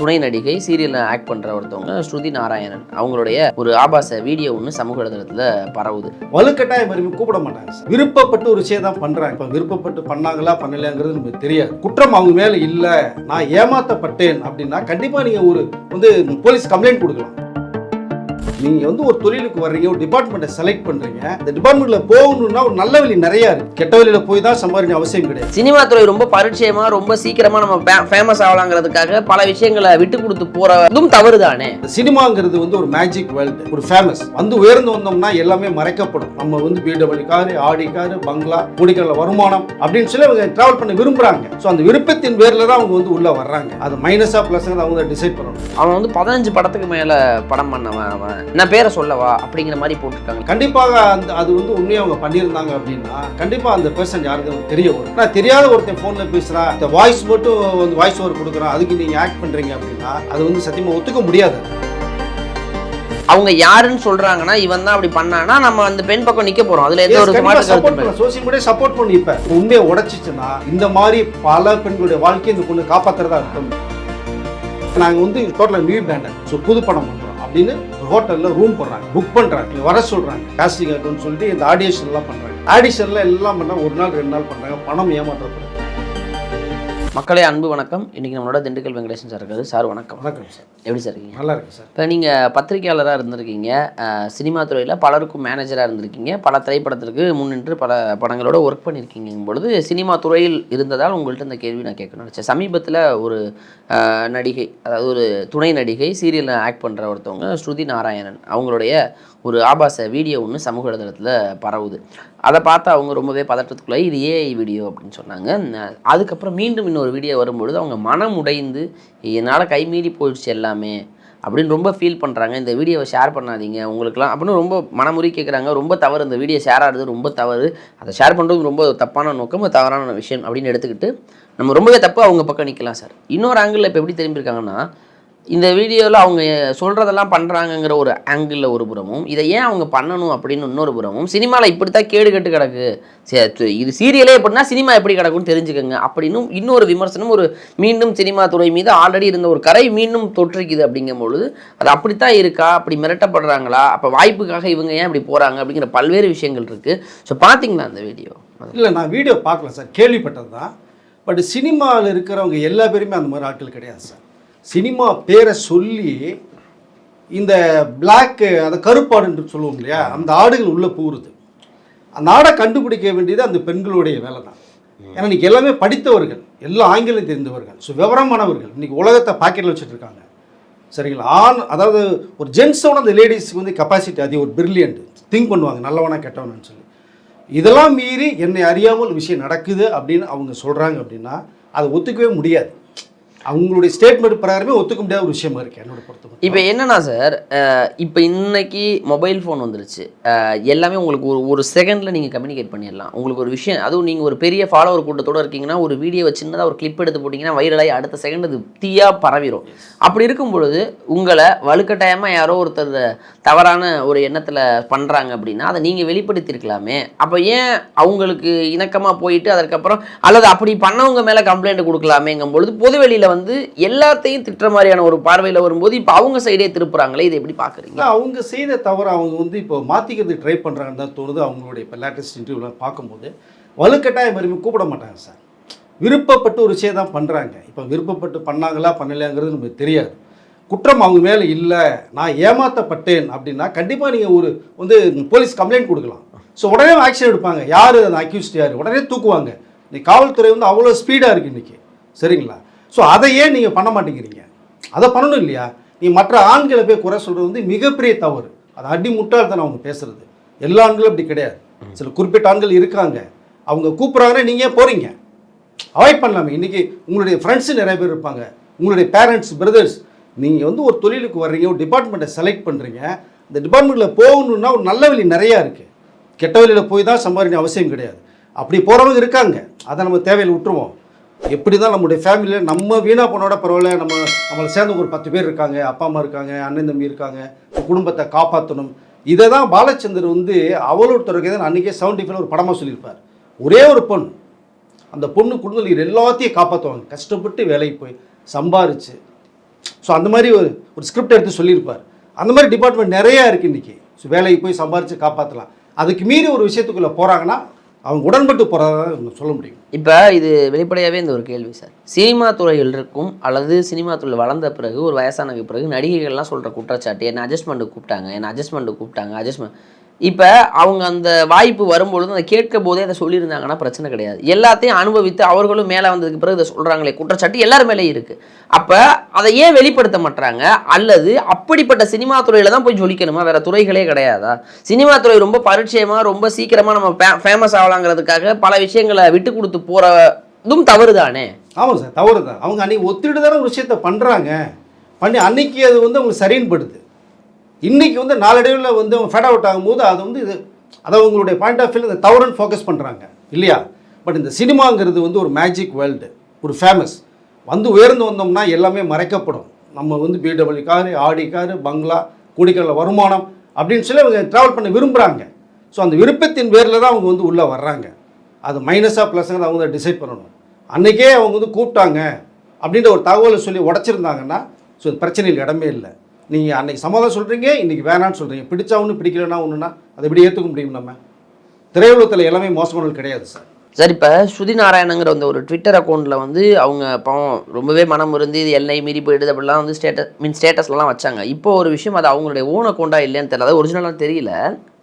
துணை நடிகை சீரியலில் ஆக்ட் பண்ணுற ஒருத்தவங்க ஸ்ருதி நாராயணன். அவங்களுடைய ஒரு ஆபாச வீடியோ ஒன்று சமூக வலைதளத்தில் பரவுது. வலுக்கட்டாயம் மறுபடியும் கூப்பிட மாட்டாங்க விருப்பப்பட்டு ஒரு விஷயம் தான் பண்ணுறாங்க இப்போ விருப்பப்பட்டு பண்ணாங்களா பண்ணலையாங்கிறது நமக்கு தெரியாது. குற்றம் அவங்க மேலே இல்லை. நான் ஏமாத்தப்பட்டேன் அப்படின்னா கண்டிப்பாக நீங்கள் ஒரு வந்து போலீஸ் கம்ப்ளைண்ட் கொடுக்கலாம். நீங்க வந்து ஒரு தொழிலுக்கு வர்றீங்க ஒரு டிபார்ட்மெண்ட்டை செலக்ட் பண்றீங்க இந்த டிபார்ட்மெண்ட்ல போகணும்னா ஒரு நல்ல வழி நிறைய இருக்கு. கெட்ட வழியில போய் தான் சம்பாதிக்க அவசியம் கிடையாது. சினிமா துறை ரொம்ப பரிச்சயமா ரொம்ப சீக்கிரமா நம்ம ஃபேமஸ் ஆகலாங்கிறதுக்காக பல விஷயங்களை விட்டு கொடுத்து போறதும் தவறு தானே சினிமாங்கிறது வந்து ஒரு மேஜிக் வேர்ல்டு ஒரு ஃபேமஸ் வந்து உயர்ந்து வந்தோம்னா எல்லாமே மறைக்கப்படும். நம்ம வந்து பிடபிள்யூ காரு ஆடி காரு பங்களா குடிக்கல வருமானம் அப்படின்னு சொல்லி அவங்க டிராவல் பண்ண விரும்புறாங்க. ஸோ அந்த விருப்பத்தின் பேர்ல தான் அவங்க வந்து உள்ள வர்றாங்க. அது மைனஸா பிளஸ் அவங்க டிசைட் பண்ணணும். அவன் வந்து பதினஞ்சு படத்துக்கு மேல படம் பண்ணவன் அவன். நான் பேரை சொல்லவா? அப்படிங்கிற மாதிரி போட்டிருக்காங்க. கண்டிப்பாக அந்த அது வந்து உண்மையை அவங்க பண்ணியிருந்தாங்க அப்படின்னா கண்டிப்பா அந்த பர்சன் யாருக்கு அவங்களுக்கு தெரிய வரும். ஆனால் தெரியாத ஒருத்தன் ஃபோன்ல பேசுறான் இந்த வாய்ஸ் மட்டும் வந்து வாய்ஸ் ஓவர் கொடுக்குறான் அதுக்கு நீங்க ஆக்ட் பண்றீங்க அப்படின்னா அது வந்து சத்தியமா ஒத்துக்க முடியாது. அவங்க யாருன்னு சொல்றாங்கன்னா இவன் தான் அப்படி பண்ணானா நம்ம அந்த பெண் பக்கம் நிக்க போறோம். அதுல எந்த ஒரு. சோசியல் மீடியா சப்போர்ட் பண்ணி இப்ப உண்மையை உடைச்சிச்சுன்னா இந்த மாதிரி பல பெண்களுடைய வாழ்க்கையை இந்த பொண்ணு காப்பாத்துறதா அர்த்தம். நாங்க வந்து டோட்டலா நியூ பிராண்டட் ஸோ புது படம் பண்றோம் அப்படின்னு ஹோட்டலில் ரூம் போடுறாங்க. புக் பண்ணுறாங்க வர சொல்கிறாங்க காஸ்டிங் ஆகட்டும்னு சொல்லிட்டு இந்த ஆடியேஷன்லாம் பண்ணுறாங்க ஆடிஷன்லாம் எல்லாம் பண்ணால் ஒரு நாள் ரெண்டு நாள் பண்ணுறாங்க பணம் ஏமாற்றப்படுது மக்களே அன்பு வணக்கம். இன்னைக்கு நம்மளோட திண்டுக்கல் வெங்கடேசன் சார் இருக்காரு. சார் வணக்கம். வணக்கம் சார். எப்படி சார் இருக்கீங்க? நல்லா இருக்கு சார். இப்போ நீங்கள் பத்திரிகையாளராக இருந்திருக்கீங்க. சினிமா துறையில் பலருக்கும் மேனேஜராக இருந்திருக்கீங்க. பல திரைப்படத்திற்கு முன்னின்று பல படங்களோட ஒர்க் பண்ணியிருக்கீங்க பொழுது சினிமா துறையில் இருந்ததால் உங்கள்கிட்ட இந்த கேள்வி நான் கேட்கணும்னு நினச்சேன். சமீபத்தில் ஒரு நடிகை அதாவது ஒரு துணை நடிகை சீரியலில் ஆக்ட் பண்ணுற ஒருத்தவங்க ஸ்ருதி நாராயணன் அவங்களுடைய ஒரு ஆபாச வீடியோ ஒன்று சமூக வலைதளத்தில் பரவுது. அதை பார்த்து அவங்க ரொம்பவே பதட்டத்துக்குள்ள இது ஏஐ வீடியோ அப்படின்னு சொன்னாங்க. அதுக்கப்புறம் மீண்டும் இன்னொரு வீடியோ வரும்பொழுது அவங்க மனம் உடைந்து என்னால் கைமீறி போயிடுச்சு எல்லாமே அப்படின்னு ரொம்ப ஃபீல் பண்ணுறாங்க இந்த வீடியோவை ஷேர் பண்ணாதீங்க உங்களுக்குலாம் அப்படின்னு ரொம்ப மனமுறி கேட்குறாங்க ரொம்ப தவறு இந்த வீடியோ ஷேர் ஆகிறது ரொம்ப தவறு. அதை ஷேர் பண்ணுறது ரொம்ப தப்பான நோக்கம் தவறான விஷயம் அப்படின்னு எடுத்துக்கிட்டு நம்ம ரொம்பவே தப்பு அவங்க பக்கம் நிற்கலாம் சார் இன்னொரு ஆங்கிளில் இப்போ எப்படி திரும்பியிருக்காங்கன்னா இந்த வீடியோவில் அவங்க சொல்கிறதெல்லாம் பண்ணுறாங்கங்கிற ஒரு ஆங்கிளில் ஒரு புறமும் இதை ஏன் அவங்க பண்ணணும் அப்படின்னு இன்னொரு புறமும் சினிமாவில் இப்படி தான் கேடு கெட்டு கிடக்கு. சரி, இது சீரியலே எப்படின்னா சினிமா எப்படி கிடக்குன்னு தெரிஞ்சுக்கோங்க. அப்படின்னு இன்னொரு விமர்சனம் ஒரு மீண்டும் சினிமா துறை மீது ஆல்ரெடி இருந்த ஒரு கரை மீண்டும் தொற்றுக்குது அப்படிங்கும் பொழுது அது அப்படித்தான் இருக்கா? அப்படி மிரட்டப்படுறாங்களா? அப்போ வாய்ப்புக்காக இவங்க ஏன் இப்படி போகிறாங்க அப்படிங்கிற பல்வேறு விஷயங்கள் இருக்குது ஸோ பார்த்தீங்களா அந்த வீடியோ? இல்லை நான் வீடியோ பார்க்கல சார். கேள்விப்பட்டது தான். பட் சினிமாவில் இருக்கிறவங்க எல்லா பேருமே அந்த மாதிரி ஆட்கள் கிடையாது சார். சினிமா பேரை சொல்லி இந்த பிளாக்கு அந்த கருப்பாடுன்னு சொல்லுவோம் இல்லையா அந்த ஆடுகள் உள்ளே போகிறது அந்த ஆடை கண்டுபிடிக்க வேண்டியது அந்த பெண்களுடைய வேலை தான் ஏன்னா இன்னைக்கு எல்லாமே படித்தவர்கள் எல்லாம் ஆங்கிலம் தெரிந்தவர்கள் ஸோ விவரமானவர்கள் இன்னைக்கு உலகத்தை பாக்கெட்டில் வச்சுட்டு இருக்காங்க சரிங்களா? ஆண் அதாவது ஒரு ஜென்ஸோட அந்த லேடிஸ்க்கு வந்து கெப்பாசிட்டி அதிக ஒரு பிரில்லியன்ட் திங்க் பண்ணுவாங்க நல்லவனா கெட்டவனான்னு சொல்லி. இதெல்லாம் மீறி என்னை அறியாமல் ஒரு விஷயம் நடக்குது அப்படின்னு அவங்க சொல்கிறாங்க அப்படின்னா அதை ஒத்துக்கவே முடியாது. அவங்களுடைய ஸ்டேட்மெண்ட் பிரகாரமே ஒத்துக்க முடியாத ஒரு விஷயமா இருக்கு என்னோட பொறுத்தவரை இப்போ என்னன்னா சார் இப்போ இன்னைக்கு மொபைல் ஃபோன் வந்துருச்சு. எல்லாமே உங்களுக்கு ஒரு ஒரு செகண்டில் நீங்கள் கம்யூனிகேட் பண்ணிடலாம். உங்களுக்கு ஒரு விஷயம் அதுவும் நீங்கள் ஒரு பெரிய ஃபாலோவர் கூட்டத்தோட இருக்கீங்கன்னா ஒரு வீடியோவை சின்னதாக ஒரு கிளிப் எடுத்து போட்டிங்கன்னா வைரலாகி அடுத்த செகண்ட் அது தீயாக பரவிடும் அப்படி இருக்கும் பொழுது உங்களை வலுக்கட்டாயமாக யாரோ ஒருத்தர் தவறான ஒரு எண்ணத்தில் பண்ணுறாங்க அப்படின்னா அதை நீங்கள் வெளிப்படுத்தியிருக்கலாமே. அப்போ ஏன் அவங்களுக்கு இணக்கமாக போயிட்டு அதற்கப்புறம் அல்லது அப்படி பண்ணவங்க மேலே கம்ப்ளைண்ட் கொடுக்கலாமேங்கும் பொழுது பொதுவெளியில் வந்து எல்லாத்தையும் திட்டுற மாதிரியான ஒரு பார்வையில் வரும்போது இப்போ அவங்க சைடே திருப்புறாங்களே இதை எப்படி பார்க்குறீங்க அவங்க செய்த தவறு அவங்க வந்து இப்போ மாற்றிக்கிறது ட்ரை பண்ணுறாங்கன்னு தான் தோணுது. அவங்களுடைய இப்போ லேட்டஸ்ட் இன்டர்வியூலாம் பார்க்கும்போது. வலுக்கட்டாயம் மறுபடியும் கூப்பிட மாட்டாங்க சார். விருப்பப்பட்டு ஒரு விஷயம் தான் பண்ணுறாங்க இப்போ விருப்பப்பட்டு பண்ணாங்களா பண்ணலையாங்கிறது நமக்கு தெரியாது. குற்றம் அவங்க மேலே இல்லை நான் ஏமாற்றப்பட்டேன் அப்படின்னா கண்டிப்பாக நீங்கள் ஒரு வந்து போலீஸ் கம்ப்ளைண்ட் கொடுக்கலாம். ஸோ உடனே ஆக்ஷன் எடுப்பாங்க. யார் அந்த அக்யூஸ்ட் யார்? உடனே தூக்குவாங்க. இன்னைக்கு காவல்துறை வந்து அவ்வளோ ஸ்பீடாக இருக்குது இன்றைக்கி சரிங்களா? ஸோ அதை ஏன் நீங்கள் பண்ண மாட்டேங்கிறீங்க. அதை பண்ணணும் இல்லையா? நீ மற்ற ஆண்களை போய் குறை சொல்கிறது வந்து மிகப்பெரிய தவறு. அது அடி முட்டாள்தான் அவங்க பேசுறது. எல்லா ஆண்களும் அப்படி கிடையாது. சில குறிப்பிட்ட ஆண்கள் இருக்காங்க. அவங்க கூப்பிட்றாங்கன்னா நீங்கள் போகிறீங்க அவாய்ட் பண்ணலாமே. இன்றைக்கி உங்களுடைய ஃப்ரெண்ட்ஸு நிறைய பேர் இருப்பாங்க. உங்களுடைய பேரண்ட்ஸ் பிரதர்ஸ் நீங்கள் வந்து ஒரு தொழிலுக்கு வர்றீங்க ஒரு டிபார்ட்மெண்ட்டை செலக்ட் பண்ணுறீங்க இந்த டிபார்ட்மெண்ட்டில் போகணுன்னா ஒரு நல்ல வழி நிறையா இருக்குது கெட்ட வழியில் போய் தான் சம்பாதிக்க அவசியம் கிடையாது. அப்படி போகிறவங்க இருக்காங்க. அதை நம்ம தேவையில் விட்டுருவோம். எப்படி தான் நம்முடைய ஃபேமிலியில் நம்ம வீணா போனோட பரவாயில்ல. நம்ம நம்மளை சேர்ந்து ஒரு பத்து பேர் இருக்காங்க. அப்பா அம்மா இருக்காங்க அண்ணன் தம்பி இருக்காங்க. குடும்பத்தை காப்பாற்றணும் இதை தான் பாலச்சந்தர் வந்து அவளோட துறைக்கு தான் அன்றைக்கே செவன்டி ஃபைவ் ஒரு படமாக சொல்லியிருப்பார். ஒரே ஒரு பொண்ணு. அந்த பொண்ணு குடும்பத்தில் எல்லாத்தையும் காப்பாற்றுவாங்க கஷ்டப்பட்டு வேலைக்கு போய் சம்பாரிச்சு. ஸோ அந்த மாதிரி ஒரு ஒரு ஸ்கிரிப்ட் எடுத்து சொல்லியிருப்பார். அந்த மாதிரி டிபார்ட்மெண்ட் நிறையா இருக்குது இன்றைக்கி ஸோ வேலைக்கு போய் சம்பாரித்து காப்பாற்றலாம் அதுக்கு மீறி ஒரு விஷயத்துக்குள்ளே போகிறாங்கன்னா அவங்க உடன்பட்டு போகிறதா சொல்ல முடியும். இப்போ இது வெளிப்படையாகவே இந்த ஒரு கேள்வி சார். சினிமா துறையில் இருக்கும் அல்லது சினிமா துறையில் வளர்ந்த பிறகு ஒரு வயசானதுக்கு பிறகு நடிகைகள்லாம் சொல்கிற குற்றச்சாட்டு என்ன அட்ஜஸ்ட்மெண்ட்டு கூப்பிட்டாங்க என்ன அட்ஜஸ்ட்மெண்ட்டுக்கு கூப்பிட்டாங்க அட்ஜஸ்ட்மெண்ட் இப்போ அவங்க அந்த வாய்ப்பு வரும்பொழுது அதை கேட்க போதே அதை சொல்லியிருந்தாங்கன்னா பிரச்சனை கிடையாது. எல்லாத்தையும் அனுபவித்து அவர்களும் மேலே வந்ததுக்கு பிறகு இதை சொல்கிறாங்களே குற்றச்சாட்டு எல்லார் மேலேயும் இருக்குது அப்போ அதை ஏன் வெளிப்படுத்த மாட்டாங்க அல்லது அப்படிப்பட்ட சினிமா துறையில் தான் போய் ஜொலிக்கணுமா? வேற துறைகளே கிடையாதா? சினிமா துறை ரொம்ப பரிச்சயமாக ரொம்ப சீக்கிரமாக நம்ம ஃபேமஸ் ஆகலாங்கிறதுக்காக பல விஷயங்களை விட்டு கொடுத்து போகிறதும் தவறு தானே ஆமாம் சார் தவறு தான் அவங்க அன்றைக்கி ஒத்துட்டு தானே ஒரு விஷயத்த பண்ணுறாங்க பண்ணி அன்னைக்கு அது வந்து அவங்களுக்கு சரின்னு படுது இன்னைக்கு வந்து நாளடைவில் வந்து அவங்க ஃபேட் அவுட் ஆகும்போது அது வந்து இது அதை அவங்களுடைய பாயிண்ட் ஆஃப் வியூ அதை தவறுன்னு ஃபோக்கஸ் பண்ணுறாங்க இல்லையா? பட் இந்த சினிமாங்கிறது வந்து ஒரு மேஜிக் வேர்ல்டு ஒரு ஃபேமஸ் வந்து உயர்ந்து வந்தோம்னா எல்லாமே மறைக்கப்படும். நம்ம வந்து பிடபிள்யூ காரு ஆடி காரு பங்களா குடிக்கல வருமானம் அப்படின்னு சொல்லி அவங்க ட்ராவல் பண்ண விரும்புகிறாங்க ஸோ அந்த விருப்பத்தின் பேரில் தான் அவங்க வந்து உள்ளே வர்றாங்க. அது மைனஸாக ப்ளஸ்ங்கிறத அவங்க தான் டிசைட் பண்ணணும். அன்றைக்கே அவங்க வந்து கூப்பிட்டாங்க அப்படின்ற ஒரு தகவலை சொல்லி உடச்சிருந்தாங்கன்னா ஸோ பிரச்சனையில் இடமே இல்லை. நீங்கள் அன்றைக்கி சமாதானம் சொல்கிறீங்க இன்றைக்கி வேணான்னு சொல்கிறீங்க பிடிச்சா ஒன்று பிடிக்கலன்னா ஒன்றுனா அதை எப்படி ஏற்றுக்க முடியும் நம்ம? திரையுலகத்தில் எல்லாமே மோசமானது கிடையாது சார் சார் இப்போ ஸ்ருதி நாராயணங்கிற அந்த ஒரு ட்விட்டர் அக்கௌண்ட்டில் வந்து அவங்க பாவம் ரொம்பவே மனம் இருந்து இது எல்லை மீறி போயிடுது அப்படிலாம் வந்து ஸ்டேட்டஸ் மீன் ஸ்டேட்டஸ்லாம் வச்சாங்க. இப்போ ஒரு விஷயம் அது அவங்களுடைய ஓன் அக்கௌண்ட்டாக இல்லைன்னு தெரியல. அது ஒரிஜினலாக தெரியல.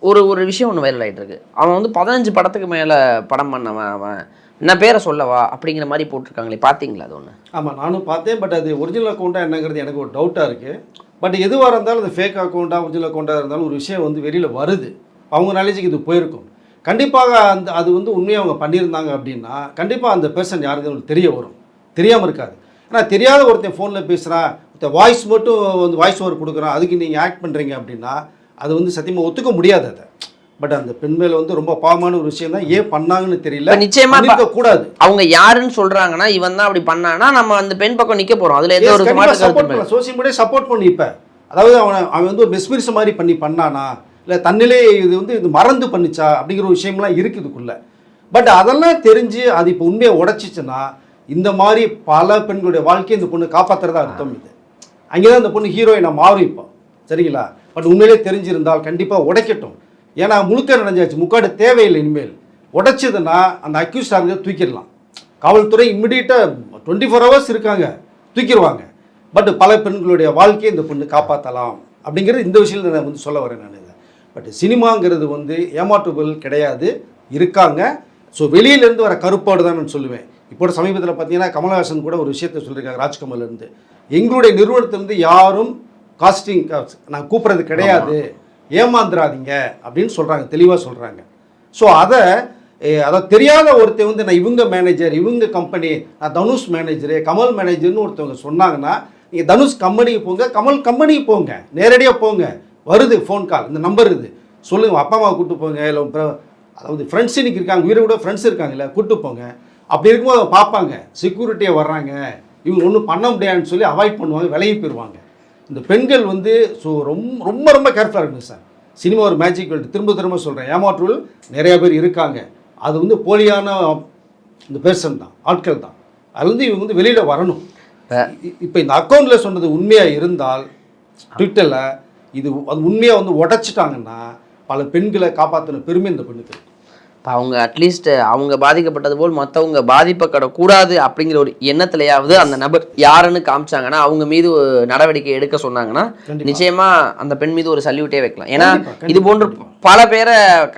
ஒரு ஒரு விஷயம் ஒன்று வைரல் ஆகிட்டு இருக்கு. அவன் வந்து பதினஞ்சு படத்துக்கு மேலே படம் பண்ணவன் அவன் என்ன பேரை சொல்லவா அப்படிங்கிற மாதிரி போட்டிருக்காங்களே பார்த்தீங்களா அது ஒன்று ஆமாம் நானும் பார்த்தேன். பட் அது ஒரிஜினல் அக்கௌண்ட்டாக என்னங்கிறது எனக்கு ஒரு டவுட்டாக இருக்குது பட் எதுவாக இருந்தாலும் அது ஃபேக் அக்கௌண்ட்டாக ஒரிஜினல் அக்கௌண்ட்டாக இருந்தாலும் ஒரு விஷயம் வந்து வெளியில் வருது. அவங்க நாலேஜுக்கு இது போயிருக்கும். கண்டிப்பாக அந்த அது வந்து உண்மையாக அவங்க பண்ணியிருந்தாங்க அப்படின்னா கண்டிப்பாக அந்த பர்சன் யாருக்கு அவங்களுக்கு தெரிய வரும். தெரியாமல் இருக்காது. ஏன்னா தெரியாத ஒருத்தன் ஃபோனில் பேசுகிறான் ஒருத்தன் வாய்ஸ் மட்டும் வந்து வாய்ஸ் ஓவர் கொடுக்குறான் அதுக்கு நீங்கள் ஆக்ட் பண்ணுறீங்க அப்படின்னா அது வந்து சத்தியமாக ஒத்துக்க முடியாது அதை. பட் அந்த பெண் மேல வந்து ரொம்ப பாவமான ஒரு விஷயம் தான் ஏன் பண்ணாங்கன்னு தெரியல. நிச்சயமா ப- கூடாது அவங்க யாருன்னு சொல்றாங்கன்னா இவன் தான் அப்படி பண்ணானா நம்ம அந்த பெண் பக்கம் நிக்க போறோம். அதுல எந்த ஒரு சப்போர்ட் சோசியல் மீடியா சப்போர்ட் பண்ணி இப்ப அதாவது அவன் அவன் வந்து ஒரு மிஸ்பிரிஸ் மாதிரி பண்ணி பண்ணானா இல்லை தன்னிலே இது வந்து இது மறந்து பண்ணிச்சா அப்படிங்கிற ஒரு விஷயம்லாம் இருக்குதுக்குள்ளே. பட் அதெல்லாம் தெரிஞ்சு அது இப்போ உண்மையை உடச்சிச்சுன்னா இந்த மாதிரி பல பெண்களுடைய வாழ்க்கையை இந்த பொண்ணு காப்பாற்றுறதா அர்த்தம் இது. அங்கே தான் இந்த பொண்ணு ஹீரோயினை மாறும் இப்போ. சரிங்களா? பட் உண்மையிலே தெரிஞ்சிருந்தால் கண்டிப்பாக உடைக்கட்டும். ஏன்னா முழுக்க நினைஞ்சாச்சு முக்காடு தேவையில்லை இனிமேல். உடைச்சதுன்னா அந்த அக்யூஸ் ஆகிறத தூக்கிடலாம். காவல்துறை இம்மிடியட்டாக டுவெண்ட்டி ஃபோர் ஹவர்ஸ் இருக்காங்க. தூக்கிடுவாங்க. பட் பல பெண்களுடைய வாழ்க்கையை இந்த பொண்ணு காப்பாற்றலாம் அப்படிங்கிறது இந்த விஷயத்தில் நான் வந்து சொல்ல வரேன் நான். பட் சினிமாங்கிறது வந்து ஏமாற்றுபொருள் கிடையாது இருக்காங்க. ஸோ வெளியிலேருந்து வர கருப்பாடு தான் நான் சொல்லுவேன். இப்போ சமீபத்தில் பார்த்தீங்கன்னா கமலஹாசன் கூட ஒரு விஷயத்தை சொல்லியிருக்காங்க ராஜ்கமல் இருந்து எங்களுடைய நிறுவனத்திலிருந்து யாரும் காஸ்டிங் நான் கூப்பிட்றது கிடையாது. ஏமாந்துடாதீங்க அப்படின்னு சொல்கிறாங்க தெளிவாக சொல்கிறாங்க ஸோ அதை அதை தெரியாத ஒருத்தன் வந்து நான் இவங்க மேனேஜர் இவங்க கம்பெனி நான் தனுஷ் மேனேஜரு கமல் மேனேஜர்னு ஒருத்தவங்க சொன்னாங்கன்னா நீங்கள் தனுஷ் கம்பெனிக்கு போங்க கமல் கம்பெனிக்கு போங்க நேரடியாக போங்க. வருது ஃபோன் கால் இந்த நம்பர் இது சொல்லுங்கள் அப்பா அம்மா கூப்பிட்டு போங்க. இல்லை அதாவது ஃப்ரெண்ட்ஸ் இன்னைக்கு இருக்காங்க. உயிரை கூட ஃப்ரெண்ட்ஸ் இருக்காங்கல்ல கூப்பிட்டு போங்க. அப்படி இருக்கும்போது அவங்க பார்ப்பாங்க. செக்யூரிட்டியாக வர்றாங்க. இவங்க ஒன்றும் பண்ண முடியாதுன்னு சொல்லி அவாய்ட் பண்ணுவாங்க விலகி போயிடுவாங்க இந்த பெண்கள் வந்து ஸோ ரொம்ப ரொம்ப ரொம்ப கேர்ஃபுல்லாக இருக்கணும் சார் சினிமா ஒரு மேஜிக் வேர்ல்டு திரும்ப திரும்ப சொல்கிறேன் ஏமாற்றுகள் நிறைய பேர் இருக்காங்க. அது வந்து போலியான இந்த பெர்சன் தான் ஆட்கள் தான். அதுலேருந்து இவங்க வந்து வெளியில் வரணும். இப்போ இந்த அக்கௌண்ட்டில் சொன்னது உண்மையாக இருந்தால் ட்விட்டரில் இது அது உண்மையாக வந்து உடைச்சிட்டாங்கன்னா பல பெண்களை காப்பாற்றின பெருமை இந்த பெண்ணுக்கு இப்போ அவங்க அட்லீஸ்ட் அவங்க பாதிக்கப்பட்டது போல் மற்றவங்க பாதிப்பப்படக்கூடாது அப்படிங்கிற ஒரு எண்ணத்துலையாவது அந்த நபர் யாருன்னு காமிச்சாங்கன்னா அவங்க மீது நடவடிக்கை எடுக்க சொன்னாங்கன்னா. நிச்சயமா அந்த பெண் மீது ஒரு சல்யூட்டே வைக்கலாம். ஏன்னா இது போன்று பல பேரை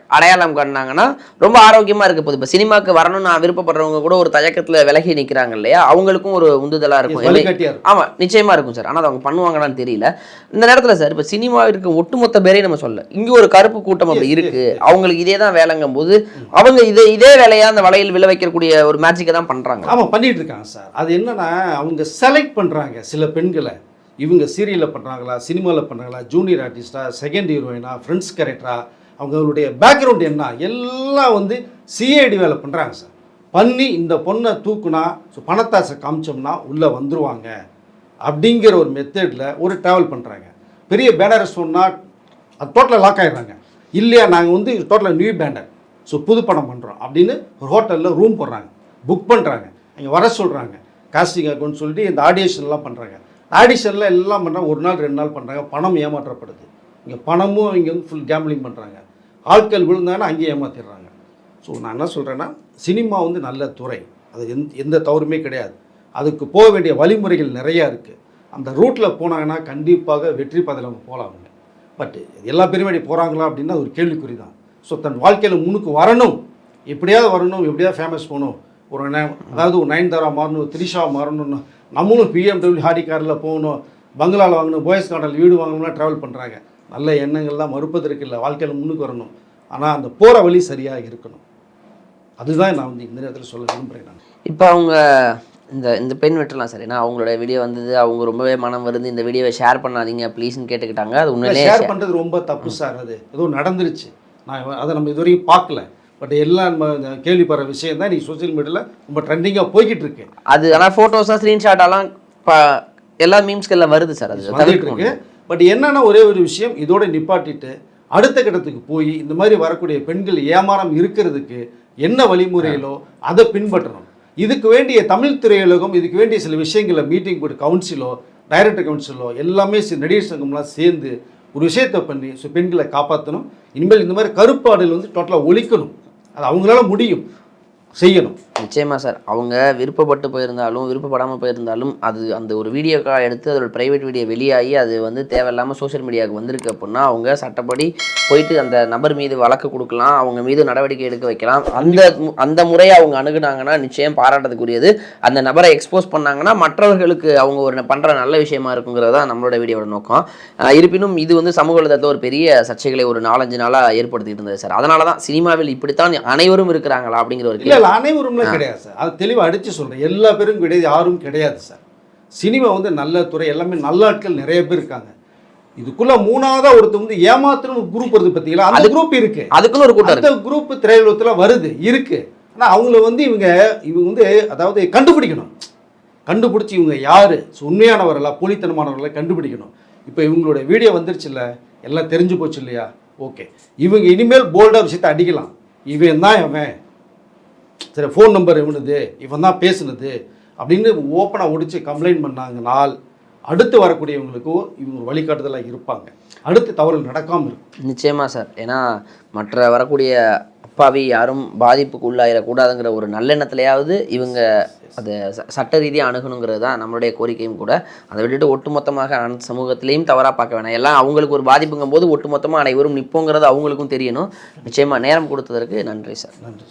அடையாளம் காட்டினாங்கன்னா ரொம்ப ஆரோக்கியமா இருக்க. போகுது இப்போ சினிமாக்கு வரணும்னு நான் விருப்பப்படுறவங்க கூட ஒரு தயக்கத்துல விலகி நிக்கிறாங்க இல்லையா? அவங்களுக்கும் ஒரு உந்துதலா இருக்கும். இல்லை- வழிகாட்டியா இருக்கும். ஆமா நிச்சயமா இருக்கும் சார். ஆனா அது அவங்க பண்ணுவாங்களான்னு தெரியல. இந்த நேரத்துல சார் இப்ப சினிமா இருக்க ஒட்டுமொத்த பேரையும் நம்ம சொல்ல இங்க ஒரு கருப்பு கூட்டம் அப்படி இருக்கு. அவங்களுக்கு இதே தான் வேலைங்கும் போது அவங்க இதே இதே வேலையா அந்த வலையில் விழ வைக்கக்கூடிய ஒரு மேஜிக்கை தான் பண்றாங்க. ஆமாம் பண்ணிட்டு இருக்காங்க சார். அது என்னன்னா அவங்க செலக்ட் பண்ணுறாங்க சில பெண்களை. இவங்க சீரியலில் பண்ணுறாங்களா சினிமாவில் பண்ணுறாங்களா ஜூனியர் ஆர்டிஸ்டா செகண்ட் ஹீரோயினா ஃப்ரெண்ட்ஸ் கேரக்டரா அவங்களுடைய பேக்ரவுண்ட் என்ன எல்லாம் வந்து சிஐடி வேலை பண்ணுறாங்க சார். பண்ணி இந்த பொண்ணை தூக்குனா ஸோ பணத்தாசை காமிச்சோம்னா உள்ளே வந்துருவாங்க அப்படிங்கிற ஒரு மெத்தடில் ஒரு ட்ராவல் பண்ணுறாங்க பெரிய பேனர் சொன்னால் அது டோட்டலாக லாக் ஆயிடுறாங்க. இல்லையா நாங்கள் வந்து டோட்டலாக நியூ பேனர் ஸோ புது படம் பண்ணுறோம் அப்படின்னு ஒரு ஹோட்டலில் ரூம் போடுறாங்க. புக் பண்ணுறாங்க அங்கே வர சொல்கிறாங்க காஸ்டிங் அக்கௌண்ட் சொல்லிட்டு இந்த ஆடியேஷன்லாம் பண்ணுறாங்க ஆடிஷனில் எல்லாம் பண்ணுறாங்க ஒரு நாள் ரெண்டு நாள் பண்ணுறாங்க பணம் ஏமாற்றப்படுது. இங்கே பணமும் இங்கே வந்து ஃபுல் கேம்பிளிங் பண்ணுறாங்க ஆட்கள் விழுந்தாங்கன்னா அங்கேயே ஏமாத்திடுறாங்க. ஸோ நான் என்ன சொல்கிறேன்னா சினிமா வந்து நல்ல துறை. அது எந்த எந்த தவறுமே கிடையாது. அதுக்கு போக வேண்டிய வழிமுறைகள் நிறையா இருக்குது அந்த ரூட்டில் போனாங்கன்னா கண்டிப்பாக வெற்றி பாதையில் அவங்க போகலாம். அவங்க பட் எல்லா பேருமே அப்படி போகிறாங்களா அப்படின்னா ஒரு கேள்விக்குறி தான். ஸோ தன் வாழ்க்கையில் முன்னுக்கு வரணும். எப்படியாவது வரணும் எப்படியாவது ஃபேமஸ் போகணும். ஒரு அதாவது ஒரு நயன்தாரா மாறணும் த்ரிஷா மாறணும்னு. நம்மளும் பிஎம்டபிள்யூ ஹாடி காரில் போகணும். பங்களாவில் வாங்கணும் பாய்ஸ் கார்டல் வீடு வாங்கணும்லாம் ட்ராவல் பண்ணுறாங்க நல்ல எண்ணங்கள்லாம் மறுப்பதற்கு இல்லை வாழ்க்கையில் முன்னுக்கு வரணும். ஆனால் அந்த போகிற வழி சரியாக இருக்கணும். அதுதான் நான் வந்து இந்த நேரத்தில் சொல்ல விரும்புகிறேன் நான். இப்போ அவங்க இந்த இந்த பெண் விட்டுலாம் சார். ஏன்னா அவங்களோட வீடியோ வந்தது அவங்க ரொம்பவே மனம் வருது இந்த வீடியோவை ஷேர் பண்ணாதீங்க ப்ளீஸ்னு கேட்டுக்கிட்டாங்க. அது உண்மையிலேயே ஷேர் பண்ணுறது ரொம்ப தப்பு சார் அது. ஏதோ நடந்துருச்சு. நான் அதை நம்ம இது வரைக்கும் பார்க்கல. பட் எல்லாம் நம்ம கேள்விப்படுற விஷயம் தான் நீ சோஷியல் மீடியாவில் ரொம்ப ட்ரெண்டிங்காக போய்கிட்டு இருக்கு அது ஆனால் ஃபோட்டோஸாக ஸ்க்ரீன்ஷாட்டெல்லாம் எல்லா மீம்ஸ்களில் வருது சார் அது. வந்துட்டு இருக்கு. பட் என்னன்னா ஒரே ஒரு விஷயம் இதோட நிப்பாட்டிட்டு அடுத்த கட்டத்துக்கு போய் இந்த மாதிரி வரக்கூடிய பெண்கள் ஏமாறம் இருக்கிறதுக்கு என்ன வழிமுறைகளோ அதை பின்பற்றணும். இதுக்கு வேண்டிய தமிழ் திரையுலகம் இதுக்கு வேண்டிய சில விஷயங்களை மீட்டிங் போட்டு கவுன்சிலோ டைரக்டர் கவுன்சிலோ எல்லாமே நடிகர் சங்கம்லாம் சேர்ந்து ஒரு விஷயத்தை பண்ணி ஸோ பெண்களை காப்பாற்றணும் இனிமேல் இந்த மாதிரி கருப்பாடுகள் வந்து டோட்டலாக ஒழிக்கணும். அது அவங்களால முடியும். செய்யணும். நிச்சயமாக சார். அவங்க விருப்பப்பட்டு போயிருந்தாலும் விருப்பப்படாமல் போயிருந்தாலும் அது அந்த ஒரு வீடியோ கால் எடுத்து அதோட ப்ரைவேட் வீடியோ வெளியாகி அது வந்து தேவையில்லாமல் சோஷியல் மீடியாவுக்கு வந்திருக்கு அப்படின்னா அவங்க சட்டப்படி போயிட்டு அந்த நபர் மீது வழக்கு கொடுக்கலாம் அவங்க மீது நடவடிக்கை எடுக்க வைக்கலாம். அந்த அந்த முறையை அவங்க அணுகுனாங்கன்னா நிச்சயம் பாராட்டத்துக்குரியது அந்த நபரை எக்ஸ்போஸ் பண்ணாங்கன்னா மற்றவர்களுக்கு அவங்க ஒரு பண்ணுற நல்ல விஷயமா இருக்குங்கிறது தான் நம்மளோட வீடியோட நோக்கம். இருப்பினும் இது வந்து சமூக வலைதளத்தில் ஒரு பெரிய சர்ச்சைகளை ஒரு நாலஞ்சு நாளாக ஏற்படுத்திட்டு இருந்தது சார். அதனால தான் சினிமாவில் இப்படித்தான் அனைவரும் இருக்கிறாங்களா அப்படிங்கிற ஒரு அனைவரும் கிடையாது. சார். அது தெளிவாக அடித்து சொல்கிறேன் எல்லா பேரும் கிடையாது யாரும் கிடையாது சார். சினிமா வந்து நல்ல துறை எல்லாமே நல்ல ஆட்கள் நிறைய பேர் இருக்காங்க. இதுக்குள்ள மூணாவதா ஒருத்தர் வந்து ஏமாத்துன்னு ஒரு குரூப் வருது பார்த்தீங்களா அந்த குரூப் இருக்கு. அதுக்குன்னு ஒரு கூட்டம் அந்த குரூப் திரையுலகத்துல வருது இருக்கு. ஆனா அவங்கள வந்து இவங்க இவங்க வந்து அதாவது கண்டுபிடிக்கணும். கண்டுபிடிச்சி இவங்க யாரு? உண்மையானவர்களா போலித்தனமானவர்களா கண்டுபிடிக்கணும். இப்போ இவங்களோட வீடியோ வந்துருச்சுல்ல? எல்லாம் தெரிஞ்சு போச்சு இல்லையா? ஓகே. இவங்க இனிமேல் போல்டாக விஷயத்தை அடிக்கலாம். இவன் தான் இவன். சரி ஃபோன் நம்பர் இவனுது இவன் தான் பேசுனது அப்படின்னு ஓப்பனாக ஒடிச்சு கம்ப்ளைண்ட் பண்ணாங்கனால் அடுத்து வரக்கூடியவங்களுக்கும் இவங்க வழிகாட்டுதலாக இருப்பாங்க. அடுத்து தவறு நடக்காமல் இருக்கும். நிச்சயமா சார். ஏன்னா மற்ற வரக்கூடிய அப்பாவி யாரும் பாதிப்புக்கு உள்ளாயிடக்கூடாதுங்கிற ஒரு நல்லெண்ணத்துலையாவது இவங்க அதை சட்ட ரீதியாக அணுகணுங்கிறது தான் நம்மளுடைய கோரிக்கையும் கூட. அதை விட்டுட்டு ஒட்டுமொத்தமாக அனைத்து சமூகத்திலையும் தவறாக பார்க்க வேணாம். எல்லாம் அவங்களுக்கு ஒரு பாதிப்புங்கும் போது ஒட்டுமொத்தமாக அனைவரும் நிற்போங்கிறது அவங்களுக்கும் தெரியணும். நிச்சயமாக நேரம் கொடுத்ததற்கு நன்றி சார். நன்றி